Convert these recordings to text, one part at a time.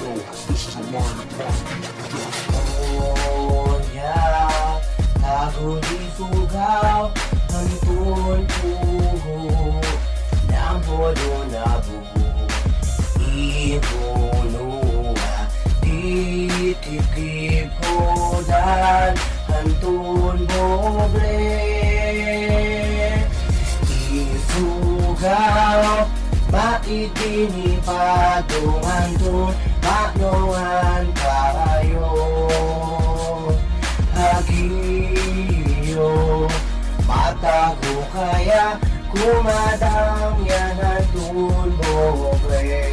show. This is a line upon Onya, tago di fugaw, hantun puho, ng bodo na buho. Ibunua, titikip hodan, hantun boble. Ifugaw, maitini padungan tun, maknongan kayo. Hagiyo, matago kaya, kumadang yan ang tunbobre.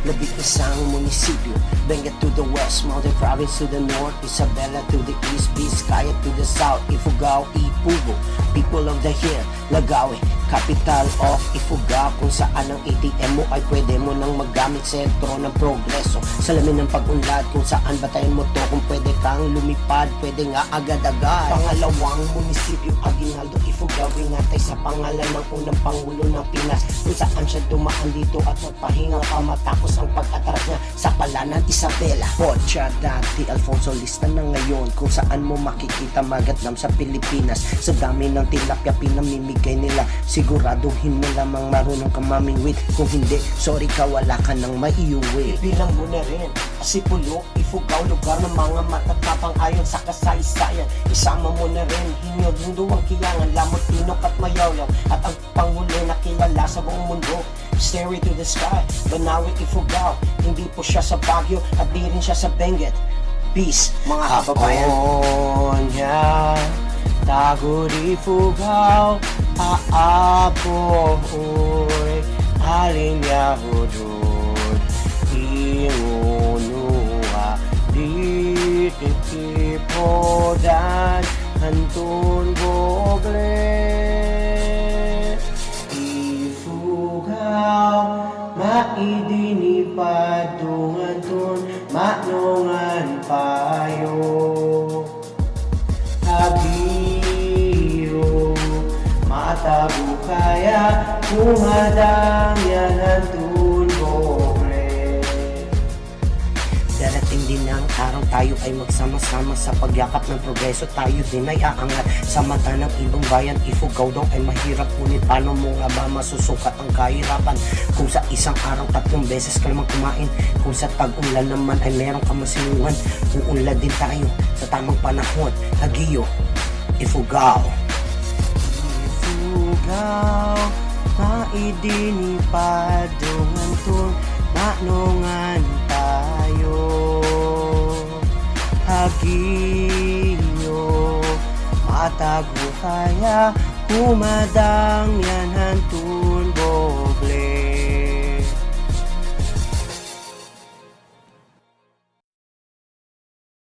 Labing isang munisipyo Benguet to the west, Mountain Province to the north Isabela to the east, Vizcaya to the south Ifugao, Ipugo, People of the Hill Lagawe, capital of Ifugao Kung saan ang ATM mo ay pwede mo nang magamit Sentro ng progreso. Salamin ng pag-unlad Kung saan batayan mo to Kung pwede kang lumipad, pwede nga agad-agad Pangalawang munisipyo, Aguinaldo, Ifugao Ingatay sa pangalan ng unang Pangulo ng Pinas Kung saan siya dumaan dito at nagpahinga pa matapos ang pag-atras niya sa palanan Isabela. Pocha dati, Alfonso Lista na ngayon kung saan mo makikita magatlam sa Pilipinas. Sa dami ng tilapia pinamimigay nila, siguraduhin mo lamang marunong ka mamingwit. Kung hindi, sorry ka, wala ka nang maiuwi. Bilang mo na rin, Asipulo, Ifugao, lugar ng mga matatapang ayon sa kasaysayan. Isama mo na rin, hinyog, hinduang kiyangan, lamot, tinok at mayawlaw. At ang pangulo na kilala sa buong mundo. Stairway to the sky, Banawi, Ifugao. Hindi po siya sa Baguio at di rin siya sa Benguet. Peace, mga kababayan. Aonya, tago di Fugao, aapoy, alin yahudod, ingunua, titipodan, hantun goble. Ifugao, maidinipadungan tun, maknongan payo. Hagiyo, matago kaya, kumadang yan ang ay magsama-sama sa pagyakap ng progreso. Tayo din ay aangat sa mata ng ibang bayan. Ifugaw daw ay mahirap ngunit paano mo nga ba masusukat ang kahirapan? Kung sa isang araw tatlong beses ka naman kumain kung sa tag-ulan naman ay meron ka masinuhan uunlad din tayo sa tamang panahon. Hagiyo ifugaw. Ifugaw maidinipadungan tun manongan tayo hagiyo matago kaya kumadang yan hantun